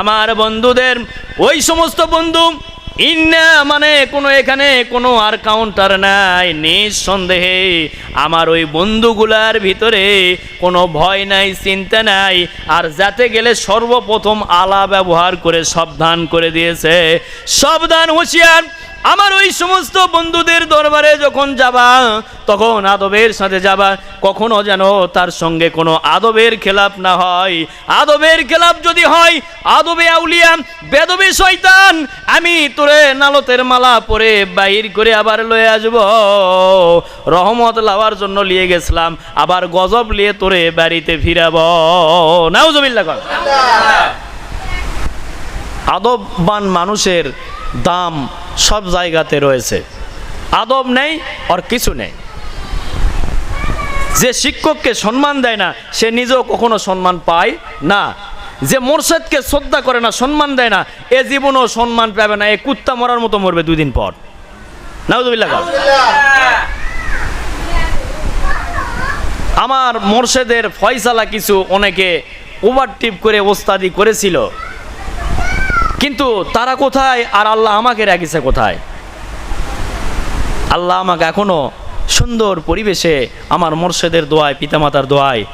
আমার বন্ধুদের, ওই সমস্ত বন্ধু, ইন্না মানে কোনো এখানে কোনো আর কাউন্টার নাই, নিঃসন্দেহে আমার ওই বন্ধুগুলার ভিতরে কোনো ভয় নাই, চিন্তা নাই, আর যাতে গেলে সর্বপ্রথম আলা ব্যবহার করে সাবধান করে দিয়েছে। সাবধান, হুঁশিয়ার। আমার ওই সমস্ত বন্ধুদের দরবারে যখন যাবা তখন আদবের সাথে যাবা। কখনো যেন তার সঙ্গে কোনো আদবের খেলাপ না হয়। আদবের খেলাপ যদি হয় আদবে আউলিয়া বেদবে শয়তান আমি তোরে নালতের মালা পরে বাইর করে আবার লয়ে আসব। রহমত লাওয়ার জন্য নিয়ে গেছিলাম আবার গজব নিয়ে তোরে বাড়িতে ফিরাব। নাউজবিল্লা কর। আদববান মানুষের দাম সব জায়গাতে রয়েছে। আদব নেই, আর কিছু নেই। যে শিক্ষককে সম্মান দেয় না, সে নিজেও কখনো সম্মান পায় না। যে মোরশেদকে শ্রদ্ধা করে না, সম্মান দেয় না, এ জীবনও সম্মান পাবে না। এ কুত্তা মরার মতো মরবে দুই দিন পর আমার মোরশেদের ফয়সালা কিছু অনেকে ওভারটিপ করে, ওস্তাদি করেছিল। কিন্তু তারা কোথায় আর আল্লাহ আমাকে রাখিছে কোথায়? আল্লাহ আমাকে এখনও সুন্দর পরিবেশে আমার মোর্শেদের দোয়ায়, পিতামাতার দোয়ায়